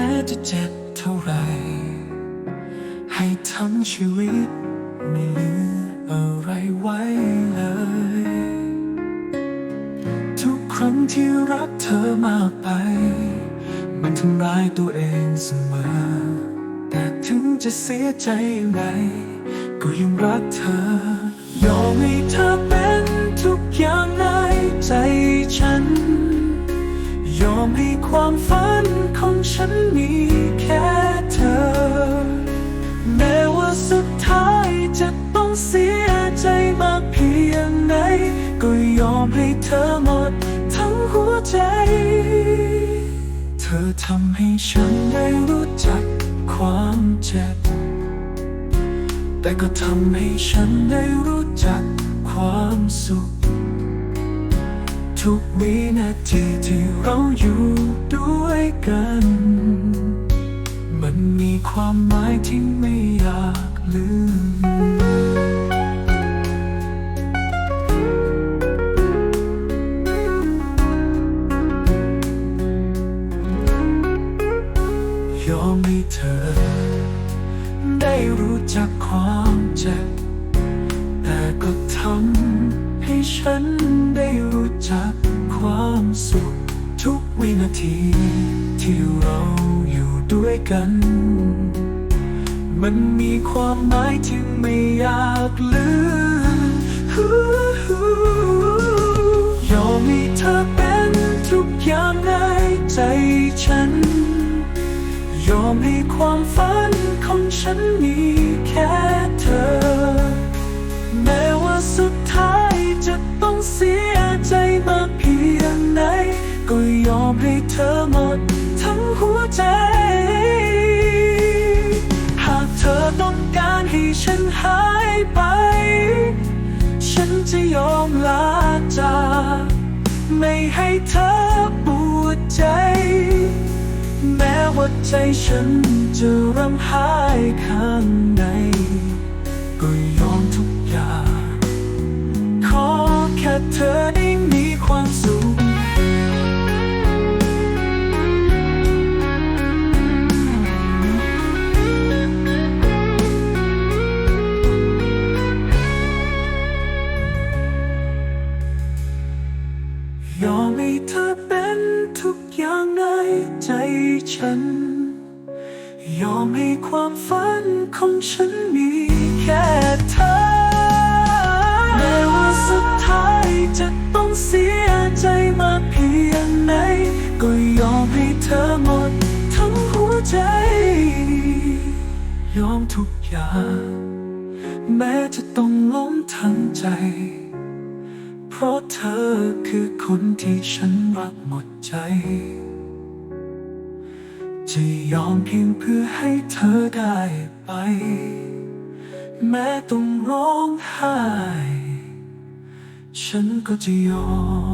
ม้จะเจ็บเท่าไหรให้ทั้งชีวิตไม่เหลืออะไรไว้เลย ทุกครั้งที่รักเธอมากไป มันทำร้ายตัวเองเสมอ แต่ถึงจะเสียใจยังไงก็ยังรักเธอ ยอมให้เธอเป็นทุกอย่างในใจฉัน ยอมให้ความฝัน ใจมากเพียงไหน ก็ยอมให้เธอหมดทั้งหัวใจ เธอทำให้ฉันได้รู้จักความเจ็บ แต่ก็ทำให้ฉันได้รู้จักความสุข ทุกวินาทีที่เราอยู่ด้วยกัน มันมีความหมายที่ไม่ ยอมให้เธอ ได้รู้จักความเจ็บ แต่ก็ทำให้ฉันได้รู้จักความสุข ทุกวินาทีที่เราอยู่ด้วยกัน มันมีความหมายที่ไม่อยากลืม ก็ยอมให้เธอหมดทั้งหัวใจ หากเธอต้องการให้ฉันหายไป ฉันจะยอมลาจากไม่ให้เธอปวดใจ แม้ว่าใจฉันจะร่ำไห้ข้างใน ก็ยอม อมให้เธอเป็นทุกอย่างในใจฉัน ยอมให้ความฝันของฉันมีแค่เธอ แม้ว่าสุดท้ายจะต้องเสียใจมาเพียงไหน ก็ยอมให้เธอหมดทั้งหัวใจ ยอมทุกอย่าง แม้จะต้องล้มทั้งใจ ราะเธอคือคนที่ฉันรักหมดใจ จะยอมเพียงเพื่อให้เธอได้ไป แม้ต้องร้องไห้ ฉันก็จะยอม